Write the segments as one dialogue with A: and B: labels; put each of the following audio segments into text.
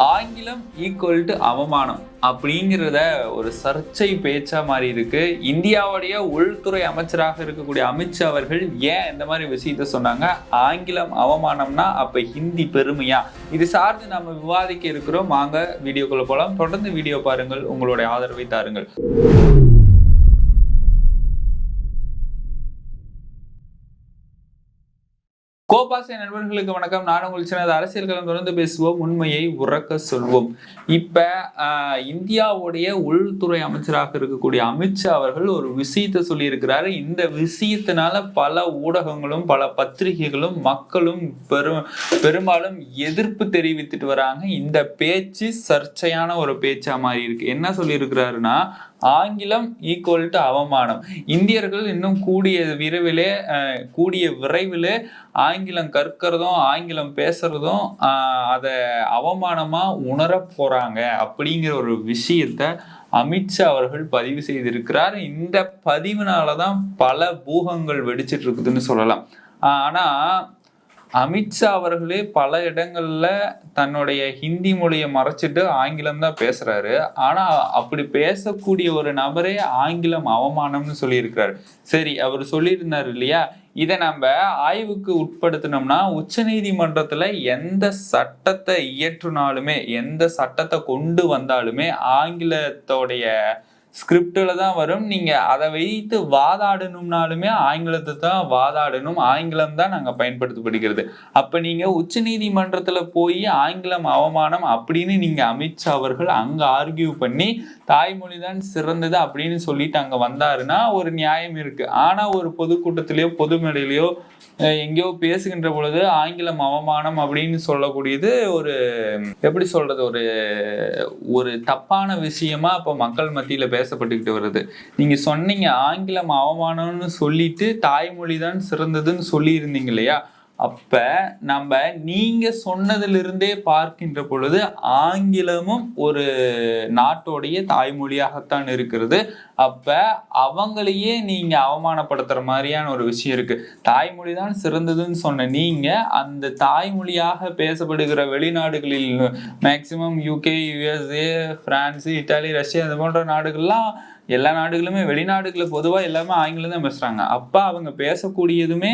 A: ஆங்கிலம் equal to அவமானம் அப்படிங்கிறத ஒரு சர்ச்சை பேச்சா மாறி இருக்கு. இந்தியாவுடைய உள்துறை அமைச்சராக இருக்கக்கூடிய அமித்ஷா அவர்கள் ஏன் இந்த மாதிரி விஷயத்த சொன்னாங்க? ஆங்கிலம் அவமானம்னா அப்ப ஹிந்தி பெருமையா? இது சார்ந்து நம்ம விவாதிக்க இருக்கிறோம். வாங்க வீடியோக்குள்ள போலாம். தொடர்ந்து வீடியோ பாருங்கள். உங்களுடைய ஆதரவை தாருங்கள். கோபாசை நண்பர்களுக்கு வணக்கம். நான் உங்கள் சின்னது அரசியல் களம் தொடர்ந்து பேசுவோம். உண்மையை உறக்க சொல்வோம். இப்ப ஆஹ், இந்தியாவுடைய உள்துறை அமைச்சராக இருக்கக்கூடிய அமித்ஷா அவர்கள் ஒரு விஷயத்தை சொல்லியிருக்கிறாரு. இந்த விஷயத்தினால பல ஊடகங்களும் பல பத்திரிகைகளும் மக்களும் பெரும் பெரும்பாலும் எதிர்ப்பு தெரிவித்துட்டு வராங்க. இந்த பேச்சு சர்ச்சையான ஒரு பேச்சா மாறி இருக்கு என்ன சொல்லியிருக்கிறாருன்னா ஆங்கிலம் ஈக்குவல் டு அவமானம். இந்தியர்கள் இன்னும் கூடிய விரைவிலே கூடிய விரைவிலே ஆங்கிலம் கற்கிறதும் ஆங்கிலம் பேசுறதும் அதை அவமானமா உணர போறாங்க அப்படிங்கிற ஒரு விஷயத்த அமித்ஷா அவர்கள் பதிவு செய்திருக்கிறார். இந்த பதிவினால தான் பல பூகங்கள் வெடிச்சிட்டு இருக்குதுன்னு சொல்லலாம். ஆனால் ஆனா அமித்ஷா அவர்களே பல இடங்கள்ல தன்னுடைய ஹிந்தி மொழியை மறைச்சிட்டு ஆங்கிலம் தான் பேசுறாரு. ஆனா அப்படி பேசக்கூடிய ஒரு நபரே ஆங்கிலம் அவமானம்னு சொல்லியிருக்கிறாரு. சரி அவர் சொல்லியிருந்தார் இல்லையா? இதை நம்ம ஆய்வுக்கு உட்படுத்தினோம்னா உச்சநீதிமன்றத்துல எந்த சட்டத்தை இயற்றுனாலுமே எந்த சட்டத்தை கொண்டு வந்தாலுமே ஆங்கிலத்தோடைய ஸ்கிரிப்டில் தான் வரும். நீங்கள் அதை வைத்து வாதாடணும்னாலுமே ஆங்கிலத்தை தான் வாதாடணும். ஆங்கிலம் தான் நாங்கள் பயன்படுத்தப்படுகிறது. அப்போ நீங்கள் உச்ச நீதிமன்றத்தில் போய் ஆங்கிலம் அவமானம் அப்படின்னு நீங்கள் அமித்ஷா அவர்கள் அங்கே ஆர்கியூ பண்ணி தாய்மொழி தான் சிறந்தது அப்படின்னு சொல்லிட்டு அங்கே வந்தாருன்னா ஒரு நியாயம் இருக்குது ஆனால் ஒரு பொதுக்கூட்டத்திலேயோ பொது மேடையிலையோ எங்கேயோ பேசுகின்ற பொழுது ஆங்கிலம் அவமானம் அப்படின்னு சொல்லக்கூடியது ஒரு எப்படி சொல்கிறது ஒரு ஒரு தப்பான விஷயமா அப்போ மக்கள் மத்தியில் பேச பேசப்பட்டுக்கிட்டு வருது. நீங்க சொன்னீங்க ஆங்கிலம் அவமானம்னு சொல்லிட்டு தாய்மொழி தான் சிறந்ததுன்னு சொல்லி இருந்தீங்க இல்லையா? அப்ப நம்ம நீங்க சொன்னதிலிருந்தே பார்க்கின்ற பொழுது ஆங்கிலமும் ஒரு நாட்டோடைய தாய்மொழியாகத்தான் இருக்கிறது. அப்ப அவங்களையே நீங்க அவமானப்படுத்துற மாதிரியான ஒரு விஷயம் இருக்கு. தாய்மொழி தான் சிறந்ததுன்னு சொன்ன நீங்க அந்த தாய்மொழியாக பேசப்படுகிற வெளிநாடுகளில் maximum UK USA France Italy Russia இது போன்ற நாடுகள்லாம் எல்லா நாடுகளுமே வெளிநாடுகளில் பொதுவாக எல்லாமே ஆங்கிலம் தான் பேசுறாங்க. அப்ப அவங்க பேசக்கூடியதுமே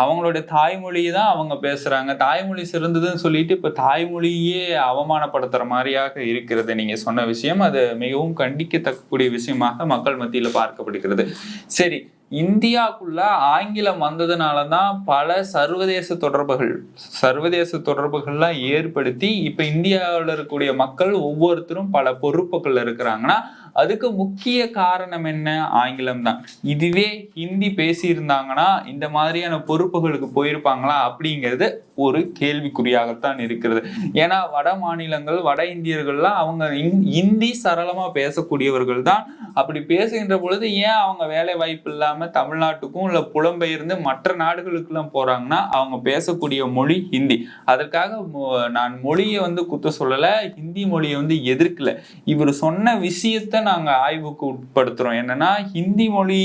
A: அவங்களுடைய தாய்மொழியை தான் அவங்க பேசுறாங்க. தாய்மொழி சிறந்ததுன்னு சொல்லிட்டு இப்ப தாய்மொழியே அவமானப்படுத்துற மாதிரியாக இருக்கிறது. நீங்க சொன்ன விஷயம் அது மிகவும் கண்டிக்கத்தக்கக்கூடிய விஷயமாக மக்கள் மத்தியில பார்க்கப்படுகிறது. சரி இந்தியாவுக்குள்ள ஆங்கிலம் வந்ததுனால தான் பல சர்வதேச தொடர்புகள் சர்வதேச தொடர்புகள்லாம் ஏற்படுத்தி இப்ப இந்தியாவில் இருக்கக்கூடிய மக்கள் ஒவ்வொருத்தரும் பல பொறுப்புகள் இருக்கிறாங்கன்னா அதுக்கு முக்கிய காரணம் என்ன? ஆங்கிலம் தான் இதுவே ஹிந்தி பேசியிருந்தாங்கன்னா இந்த மாதிரியான பொறுப்புகளுக்கு போயிருப்பாங்களா அப்படிங்கிறது ஒரு கேள்விக்குறியாகத்தான் இருக்கிறது. ஏன்னா வட மாநிலங்கள் வட இந்தியர்கள்லாம் அவங்க இந்- இந்தி சரளமா பேசக்கூடியவர்கள் தான் அப்படி பேசுகின்ற பொழுது ஏன் அவங்க வேலை வாய்ப்பு இல்லாம தமிழ்நாட்டுக்கும் இல்ல புலம்பெயர்ந்து மற்ற நாடுகளுக்கெல்லாம் போறாங்கன்னா அவங்க பேசக்கூடிய மொழி ஹிந்தி. அதற்காக மொ- நான் மொழியை வந்து குத்த சொல்லல ஹிந்தி மொழியை வந்து எதிர்க்கல. இவர் சொன்ன விஷயத்த நாங்க ஆய்வுக்கு உட்படுத்துறோம். என்னன்னா ஹிந்தி மொழி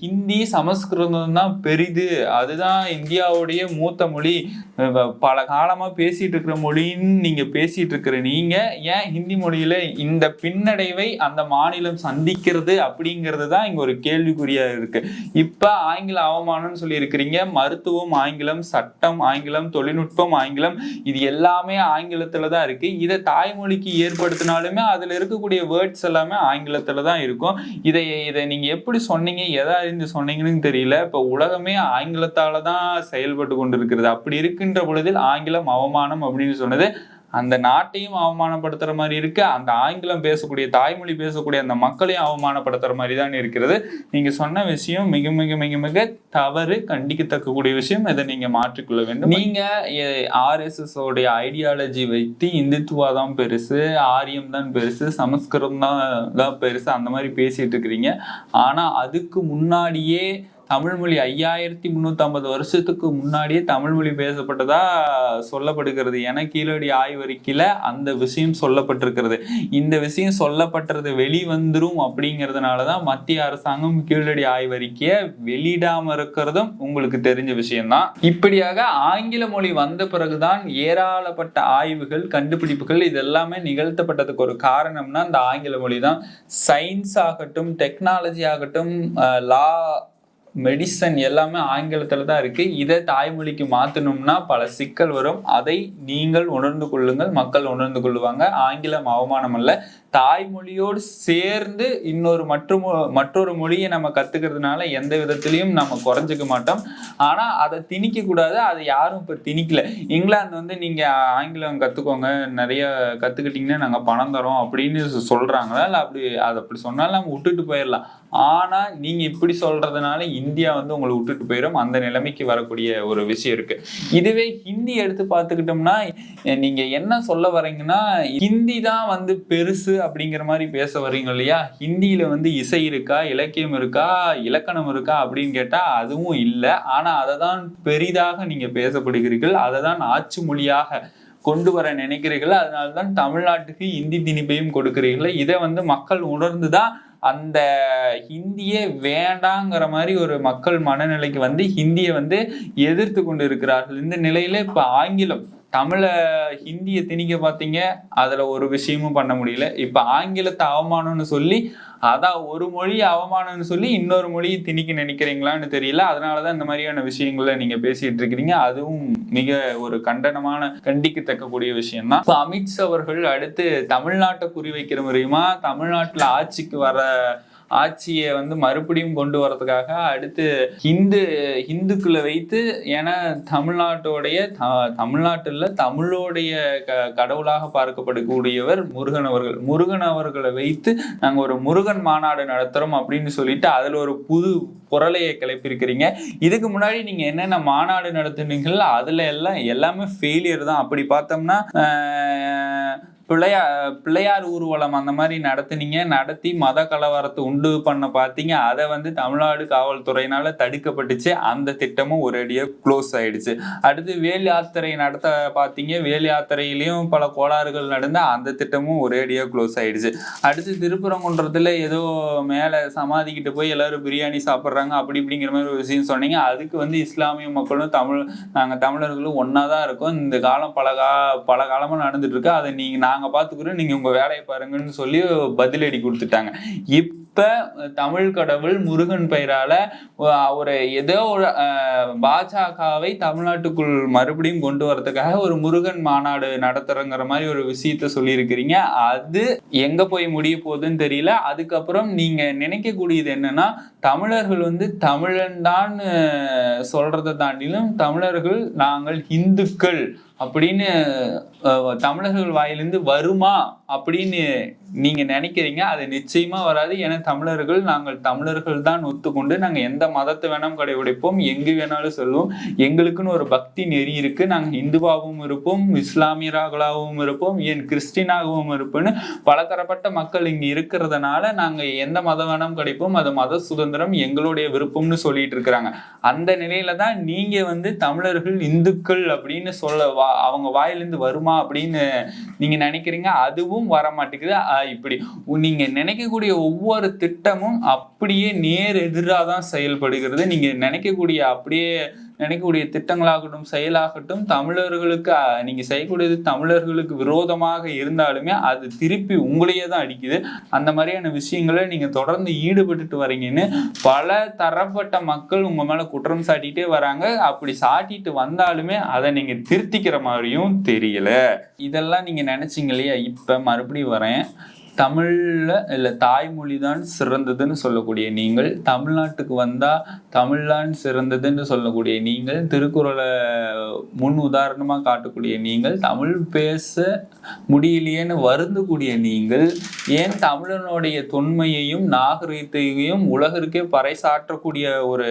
A: ஹிந்தி சமஸ்கிருதம் தான் பெரிது. அதுதான் இந்தியாவுடைய மூத்த மொழி. அஹ், பல காலமா பேசிட்டு இருக்கிற மொழின்னு நீங்க பேசிட்டு இருக்கிற நீங்க ஏன் ஹிந்தி மொழியில இந்த பின்னடைவை அந்த மாநிலம் சந்திக்கிறது அப்படிங்கிறது தான் இங்க ஒரு கேள்விக்குறியாக இருக்கு. இப்ப ஆங்கில அவமானம்னு சொல்லியிருக்கிறீங்க. மருத்துவம் ஆங்கிலம் சட்டம் ஆங்கிலம் தொழில்நுட்பம் ஆங்கிலம் இது எல்லாமே ஆங்கிலத்துல தான் இருக்கு. இதை தாய்மொழிக்கு ஏற்படுத்தினாலுமே அதுல இருக்கக்கூடிய வேர்ட்ஸ் எல்லாமே ஆங்கிலத்துல தான் இருக்கும். இதை இதை நீங்க எப்படி சொன்னீங்க எதை அறிந்து சொன்னீங்கன்னு தெரியல. இப்போ உலகமே ஆங்கிலத்தால தான் செயல்பட்டு கொண்டிருக்கிறது. அப்படி இருக்கின்ற பொழுதில் ஆங்கிலம் அவமானம் அப்படின்னு சொன்னது அந்த நாட்டையும் அவமானப்படுத்துற மாதிரி இருக்கு அந்த ஆங்கிலம் பேசக்கூடிய தாய்மொழி பேசக்கூடிய அந்த மக்களையும் அவமானப்படுத்துற மாதிரி தான் இருக்கிறது. நீங்க சொன்ன விஷயம் மிக மிக மிக மிக தவறு கண்டிக்கத்தக்கக்கூடிய விஷயம். இதை நீங்க மாற்றிக்கொள்ள வேண்டும். நீங்க ஆர்எஸ்எஸ் உடைய ஐடியாலஜி வைத்து இந்துத்துவா தான் பெருசு ஆரியம் தான் பெருசு சமஸ்கிருதம் தான் தான் பெருசு அந்த மாதிரி பேசிட்டு இருக்கிறீங்க. ஆனா அதுக்கு முன்னாடியே தமிழ்மொழி ஐயாயிரத்தி முந்நூற்றம்பது வருஷத்துக்கு முன்னாடியே தமிழ்மொழி பேசப்பட்டதா சொல்லப்படுகிறது. என கீழடி ஆய்வறிக்கையில் அந்த விஷயம் சொல்லப்பட்டிருக்கிறது. இந்த விஷயம் சொல்லப்பட்டது வெளிவந்துரும் அப்படிங்கிறதுனாலதான் மத்திய அரசாங்கம் கீழடி ஆய்வறிக்கையை வெளியிடாமல் இருக்கிறதும் உங்களுக்கு தெரிஞ்ச விஷயம்தான். இப்படியாக ஆங்கில மொழி வந்த பிறகுதான் ஏராளப்பட்ட ஆய்வுகள் கண்டுபிடிப்புகள் இது எல்லாமே நிகழ்த்தப்பட்டதுக்கு ஒரு காரணம்னா இந்த ஆங்கில மொழி தான் சயின்ஸ் ஆகட்டும் டெக்னாலஜி ஆகட்டும் லா மெடிசன் எல்லாமே ஆங்கிலத்தில் தான் இருக்கு. இதை தாய்மொழிக்கு மாத்தணும்னா பல சிக்கல் வரும். அதை நீங்கள் உணர்ந்து கொள்ளுங்கள். மக்கள் உணர்ந்து கொள்ளுவாங்க. ஆங்கிலம் அவமானம் அல்ல தாய்மொழியோடு சேர்ந்து இன்னொரு மற்றும் மற்றொரு மொழியை நம்ம கத்துக்கிறதுனால எந்த விதத்திலையும் நம்ம குறைஞ்சிக்க மாட்டோம். ஆனால் அதை திணிக்க கூடாது அதை யாரும் இப்போ திணிக்கல. இங்கிலாந்து வந்து நீங்கள் ஆங்கிலம் கற்றுக்கோங்க நிறைய கற்றுக்கிட்டிங்கன்னா நாங்கள் பணம் தரோம் அப்படின்னு சொல்கிறாங்களா இல்லை அப்படி அதை அப்படி சொன்னாலும் நம்ம விட்டுட்டு போயிடலாம். ஆனால் நீங்கள் இப்படி சொல்கிறதுனால இந்தியா வந்து உங்களை விட்டுட்டு போயிடும் அந்த நிலைமைக்கு வரக்கூடிய ஒரு விஷயம் இருக்கு. இதுவே ஹிந்தி எடுத்து பார்த்துக்கிட்டோம்னா நீங்கள் என்ன சொல்ல வரீங்கன்னா ஹிந்தி தான் வந்து பெருசு அப்படிங்கிற மாதிரி பேச வர்றீங்க இல்லையா? ஹிந்தியில வந்து இசை இருக்கா இலக்கியம் இருக்கா இலக்கணம் இருக்கா அப்படின்னு கேட்டா அதுவும் இல்லை. ஆனா அதை தான் பெரிதாக நீங்க பேசப்படுகிறீர்கள். அதை தான் ஆட்சி மொழியாக கொண்டு வர நினைக்கிறீர்கள். அதனால்தான் தமிழ்நாட்டுக்கு இந்தி திணிப்பையும் கொடுக்கிறீர்கள். இதை வந்து மக்கள் உணர்ந்துதான் அந்த ஹிந்தியே வேண்டாங்கிற மாதிரி ஒரு மக்கள் மனநிலைக்கு வந்து ஹிந்தியை வந்து எதிர்த்து கொண்டு இருக்கிறார்கள். இந்த நிலையில இப்ப ஆங்கிலம் தமிழை ஹிந்தியை திணிக்க பார்த்தீங்க அதுல ஒரு விஷயமும் பண்ண முடியல. இப்ப ஆங்கிலத்தை அவமானம்னு சொல்லி அதான் ஒரு மொழி அவமானம்னு சொல்லி இன்னொரு மொழியை திணிக்க நினைக்கிறீங்களான்னு தெரியல. அதனாலதான் இந்த மாதிரியான விஷயங்களை நீங்க பேசிட்டு இருக்கிறீங்க. அதுவும் மிக ஒரு கண்டனமான கண்டிக்கத்தக்கக்கூடிய விஷயம் தான் இப்போ அமித்ஷா அவர்கள் அடுத்து தமிழ்நாட்டை குறிவைக்கிற முறையுமா? தமிழ்நாட்டுல ஆட்சிக்கு வர ஆட்சியை வந்து மறுபடியும் கொண்டு வரதுக்காக அடுத்து ஹிந்து ஹிந்துக்குள்ள வைத்து ஏன்னா தமிழ்நாட்டோடைய தமிழ்நாட்டில் தமிழோடைய க கடவுளாக பார்க்கப்படக்கூடியவர் முருகன் அவர்கள். முருகன் அவர்களை வைத்து நாங்கள் ஒரு முருகன் மாநாடு நடத்துகிறோம் அப்படின்னு சொல்லிட்டு அதில் ஒரு புது குரலையை கிளப்பியிருக்கிறீங்க. இதுக்கு முன்னாடி நீங்கள் என்னென்ன மாநாடு நடத்துனீங்களோ அதில் எல்லாம் எல்லாமே ஃபெயிலியர் தான். அப்படி பார்த்தோம்னா பிள்ளையா பிள்ளையார் ஊர்வலம் அந்த மாதிரி நடத்துனீங்க நடத்தி மத கலவரத்தை உண்டு பண்ண பார்த்தீங்க அதை வந்து தமிழ்நாடு காவல்துறையினால தடுக்கப்பட்டுச்சு அந்த திட்டமும் ஒரேடியாக க்ளோஸ் ஆயிடுச்சு. அடுத்து வேல் யாத்திரை நடத்த பார்த்தீங்க வேல் யாத்திரையிலையும் பல கோளாறுகள் நடந்த அந்த திட்டமும் ஒரேடியாக க்ளோஸ் ஆயிடுச்சு. அடுத்து திருப்பரங்குன்றத்தில் ஏதோ மேலே சமாதிக்கிட்டு போய் எல்லாரும் பிரியாணி சாப்பிட்றாங்க அப்படி இப்படிங்கிற மாதிரி ஒரு விஷயம் சொன்னீங்க. அதுக்கு வந்து இஸ்லாமிய மக்களும் தமிழ் நாங்கள் தமிழர்களும் ஒன்றா தான் இருக்கோம். இந்த காலம் பல கா பல காலமாக நடந்துட்டு இருக்கு. அதை நீங்கள் நாங்க பார்த்துக்கிறோம் நீங்க உங்கள் வேலையை பாருங்கன்னு சொல்லி பதிலடி கொடுத்துட்டாங்க. இப்போ தமிழ் கடவுள் முருகன் பெயரால ஒரு ஏதோ ஒரு பாஜகவை தமிழ்நாட்டுக்குள் மறுபடியும் கொண்டு வரதுக்காக ஒரு முருகன் மாநாடு நடத்துறங்கிற மாதிரி ஒரு விஷயத்த சொல்லியிருக்கிறீங்க. அது எங்க போய் முடிய போகுதுன்னு தெரியல. அதுக்கப்புறம் நீங்க நினைக்கக்கூடியது என்னன்னா தமிழர்கள் வந்து தமிழன் தான் சொல்றதை தாண்டிலும் தமிழர்கள் நாங்கள் இந்துக்கள் அப்படின்னு தமிழர்கள் வாயிலிருந்து வருமா அப்படின்னு நீங்க நினைக்கிறீங்க அது நிச்சயமா வராது. ஏன்னா தமிழர்கள் நாங்கள் தமிழர்கள் தான் ஒத்துக்கொண்டு நாங்க எந்த மதத்தை வேணாலும் கடைபிடிப்போம் எங்கு வேணாலும் சொல்லுவோம் எங்களுக்குன்னு ஒரு பக்தி நெறி இருக்கு. நாங்க இந்துவாகவும் இருப்போம் இஸ்லாமியர்களாகவும் இருப்போம் ஏன் கிறிஸ்டினாகவும் இருப்போம்னு பலதரப்பட்ட மக்கள் இங்க இருக்கிறதுனால நாங்க எந்த மதம் வேணாலும் கிடைப்போம் அது மத சுதந்திரம் எங்களுடைய விருப்பம்னு சொல்லிட்டு இருக்கிறாங்க. அந்த நிலையில தான் நீங்க வந்து தமிழர்கள் இந்துக்கள் அப்படின்னு சொல்ல அவங்க வாயிலிருந்து வருமா அப்படின்னு நீங்க நினைக்கிறீங்க? அதுவும் வர மாட்டேங்குது இப்படி. நீங்க நினைக்கக்கூடிய ஒவ்வொரு திட்டமும் அப்படியே நேர் எதிராக தான் செயல்படுகிறது. நீங்க நினைக்கக்கூடிய அப்படியே நினைக்கக்கூடிய திட்டங்களாகட்டும் செயலாகட்டும் தமிழர்களுக்கு நீங்க செய்யக்கூடியது தமிழர்களுக்கு விரோதமாக இருந்தாலுமே அது திருப்பி உங்களையே தான் அடிக்குது. அந்த மாதிரியான விஷயங்களை நீங்க தொடர்ந்து ஈடுபட்டுட்டு வரீங்கன்னு பல தரப்பட்ட மக்கள் உங்க மேல குற்றம் சாட்டிட்டே வராங்க. அப்படி சாட்டிட்டு வந்தாலுமே அதை நீங்க திருத்திக்கிற மாதிரியும் தெரியல. இதெல்லாம் நீங்க நினைச்சீங்க இல்லையா? இப்ப மறுபடியும் வரேன். தமிழில் இல்லை தாய்மொழி தான் சிறந்ததுன்னு சொல்லக்கூடிய நீங்கள் தமிழ்நாட்டுக்கு வந்தால் தமிழ்தான் சிறந்ததுன்னு சொல்லக்கூடிய நீங்கள் திருக்குறளை முன் உதாரணமாக காட்டக்கூடிய நீங்கள் தமிழ் பேச முடியலையேன்னு வருந்தக்கூடிய நீங்கள் ஏன் தமிழனுடைய தொன்மையையும் நாகரீகத்தையும் உலகிற்கே பறைசாற்றக்கூடிய ஒரு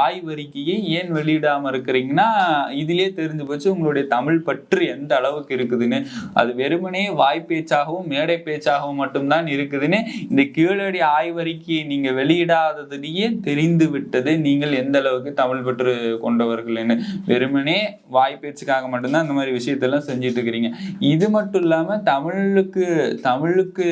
A: ஆய்வறிக்கையை ஏன் வெளியிடாமல் இருக்கிறீங்கன்னா இதிலே தெரிஞ்சு போச்சு உங்களுடைய தமிழ் பற்று எந்த அளவுக்கு இருக்குதுன்னு. அது வெறுமனே வாய்ப்பேச்சாகவும் மேடை பேச்சாகவும் என்பதற்காக மட்டும்தான் இருக்குதுன்னு இந்த கீழடி ஆய்வறிக்கை நீங்க வெளியிடாததுலேயே தெரிந்து விட்டது நீங்கள் எந்த அளவுக்கு தமிழ் பெற்று கொண்டவர்கள்னு வெறுமனே வாய் பேச்சுக்காக மட்டும்தான் இந்த மாதிரி விஷயத்தெல்லாம் செஞ்சுட்டு இருக்கிறீங்க. இது மட்டும் இல்லாம தமிழுக்கு தமிழுக்கு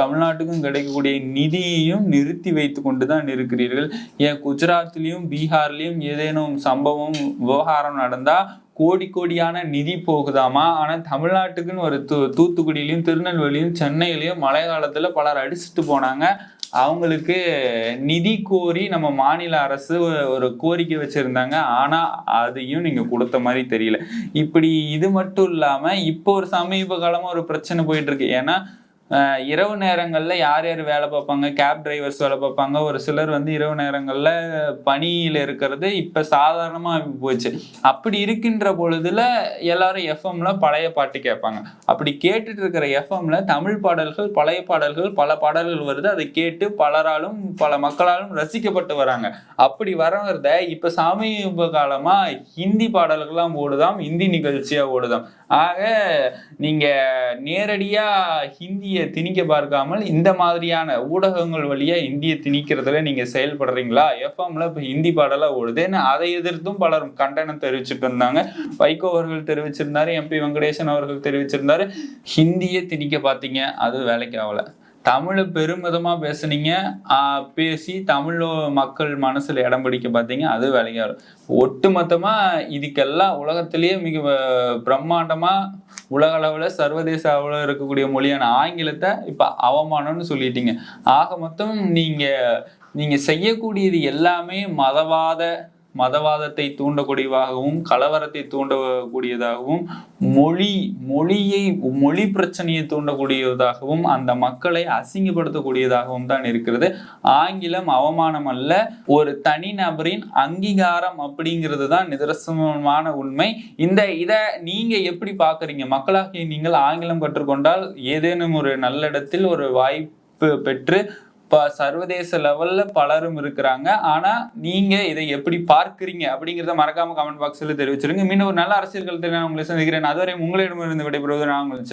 A: தமிழ்நாட்டுக்கும் கிடைக்கக்கூடிய நிதியையும் நிறுத்தி வைத்து கொண்டு தான் இருக்கிறீர்கள். ஏன் குஜராத்லயும் பீகார்லயும் ஏதேனும் சம்பவம் விவகாரம் நடந்தா கோடி கோடியான நிதி போகுதாமா? ஆனால் தமிழ்நாட்டுக்குன்னு ஒரு தூ தூத்துக்குடியிலையும் திருநெல்வேலியும் சென்னையிலையும் மழை காலத்தில் பலர் அடிச்சுட்டு போனாங்க. அவங்களுக்கு நிதி கோரி நம்ம மாநில அரசு ஒரு கோரிக்கை வச்சுருந்தாங்க. ஆனால் அதையும் நீங்கள் கொடுத்த மாதிரி தெரியல. இப்படி இது மட்டும் இல்லாமல் இப்போ ஒரு சமீப காலமாக ஒரு பிரச்சனை போயிட்டுருக்கு ஏன்னா இரவு நேரங்களில் யார் யார் வேலை பார்ப்பாங்க? கேப் டிரைவர்ஸ் வேலை பார்ப்பாங்க. ஒரு சிலர் வந்து இரவு நேரங்களில் பணியில் இருக்கிறது இப்போ சாதாரணமாக போச்சு. அப்படி இருக்கின்ற பொழுதுல எல்லாரும் எஃப்எம்ல பழைய பாட்டு கேட்பாங்க. அப்படி கேட்டுட்டு இருக்கிற எஃப்எம்ல தமிழ் பாடல்கள் பழைய பாடல்கள் பல பாடல்கள் வருது. அதை கேட்டு பலராலும் பல மக்களாலும் ரசிக்கப்பட்டு வராங்க. அப்படி வரத இப்போ சமீப காலமாக ஹிந்தி பாடல்கள்லாம் ஓடுதாம். ஹிந்தி நிகழ்ச்சியாக ஓடுதாம். ஆக நீங்கள் நேரடியாக ஹிந்தியை திணிக்க பார்க்காமல் இந்த மாதிரியான ஊடகங்கள் வழியா இந்தியை திணிக்கிறதுல நீங்க செயல்படுறீங்களா? எஃப்எம்ல இப்ப ஹிந்தி பாடலா ஓடுதுன்னு அதை எதிர்த்தும் பலரும் கண்டனம் தெரிவிச்சுட்டு இருந்தாங்க. வைகோ அவர்கள் தெரிவிச்சிருந்தாரு எம்பி வெங்கடேசன் அவர்கள் தெரிவிச்சிருந்தாரு. ஹிந்தியை திணிக்க பார்த்தீங்க அது வேலைக்கு ஆகல. தமிழை பெருமிதமாக பேசுனீங்க. பேசி தமிழ் மக்கள் மனசில் இடம் பிடிக்க பார்த்தீங்க அது வேலையாக ஆகல ஒட்டுமொத்தமா இதுக்கெல்லாம் உலகத்திலேயே மிக பிரம்மாண்டமாக உலக அளவில் சர்வதேச அளவில் இருக்கக்கூடிய மொழியான ஆங்கிலத்தை இப்போ அவமானம்னு சொல்லிட்டீங்க. ஆக மொத்தம் நீங்கள் நீங்கள் செய்யக்கூடியது எல்லாமே மதவாத மதவாதத்தை தூண்டக்கூடியதாகவும் கலவரத்தை தூண்டக்கூடியதாகவும் மொழி மொழியை மொழி பிரச்சனையை தூண்டக்கூடியதாகவும் அந்த மக்களை அசிங்கப்படுத்தக்கூடியதாகவும் தான் இருக்கிறது. ஆங்கிலம் அவமானம் அல்ல ஒரு தனிநபரின் அங்கீகாரம் அப்படிங்கிறது தான் நிதர்சனமான உண்மை. இந்த இதை நீங்க எப்படி பாக்குறீங்க மக்களாகிய நீங்கள் ஆங்கிலம் கற்றுக்கொண்டால் ஏதேனும் ஒரு நல்ல இடத்தில் ஒரு வாய்ப்பு பெற்று இப்போ சர்வதேச லெவல்ல பலரும் இருக்கிறாங்க. ஆனா நீங்க இதை எப்படி பார்க்கிறீங்க அப்படிங்கிறத மறக்காம கமெண்ட் பாக்ஸ்ல தெரிவிச்சிருங்க. மீண்டும் ஒரு நல்ல அரசியல் கருத்தை நான் உங்களை சந்திக்கிறேன். அதுவரை உங்களிடமிருந்து விடைபெறுவது நான் உங்களுக்கு